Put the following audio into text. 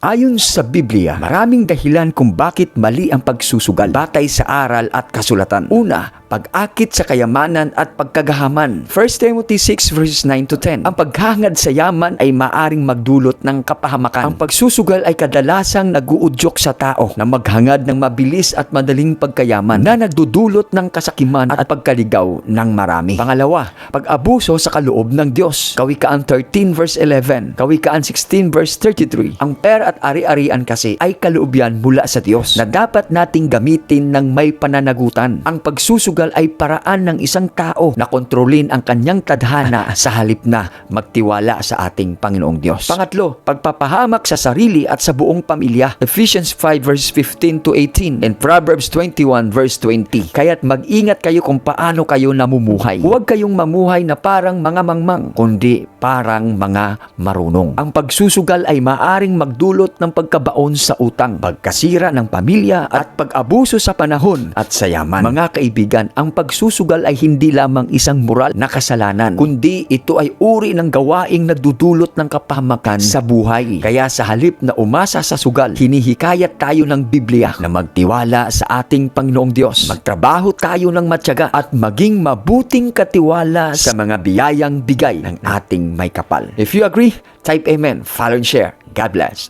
Ayon sa Biblia, maraming dahilan kung bakit mali ang pagsusugal batay sa aral at kasulatan. Una, pag-akit sa kayamanan at pagkagahaman. 1 Timothy 6 verses 9 to 10. Ang paghangad sa yaman ay maaring magdulot ng kapahamakan. Ang pagsusugal ay kadalasang naguudyok sa tao na maghangad ng mabilis at madaling pagkayaman na nagdudulot ng kasakiman at pagkaligaw ng marami. Pangalawa, pag-abuso sa kaloob ng Diyos. Kawikaan 13 verse 11, Kawikaan 16 verse 33. Ang pera at ari-arian kasi ay kalooban mula sa Diyos na dapat nating gamitin ng may pananagutan. Ang pagsusugal ay paraan ng isang tao na kontrolin ang kanyang tadhana sa halip na magtiwala sa ating Panginoong Diyos. Pangatlo, pagpapahamak sa sarili at sa buong pamilya. Ephesians 5 verse 15 to 18 and Proverbs 21 verse 20. Kaya't mag-ingat kayo kung paano kayo namumuhay. Huwag kayong mamuhay na parang mga mangmang, kundi parang mga marunong. Ang pagsusugal ay maaring magdulot ng pagkabaon sa utang, pagkasira ng pamilya at pag-abuso sa panahon at sa yaman. Mga kaibigan, ang pagsusugal ay hindi lamang isang moral na kasalanan, kundi ito ay uri ng gawaing nagdudulot ng kapahamakan sa buhay. Kaya sa halip na umasa sa sugal, hinihikayat tayo ng Biblia na magtiwala sa ating Panginoong Diyos. Magtrabaho tayo ng matyaga at maging mabuting katiwala sa mga biyayang bigay ng ating may kapal. If you agree, type Amen, follow and share. God bless.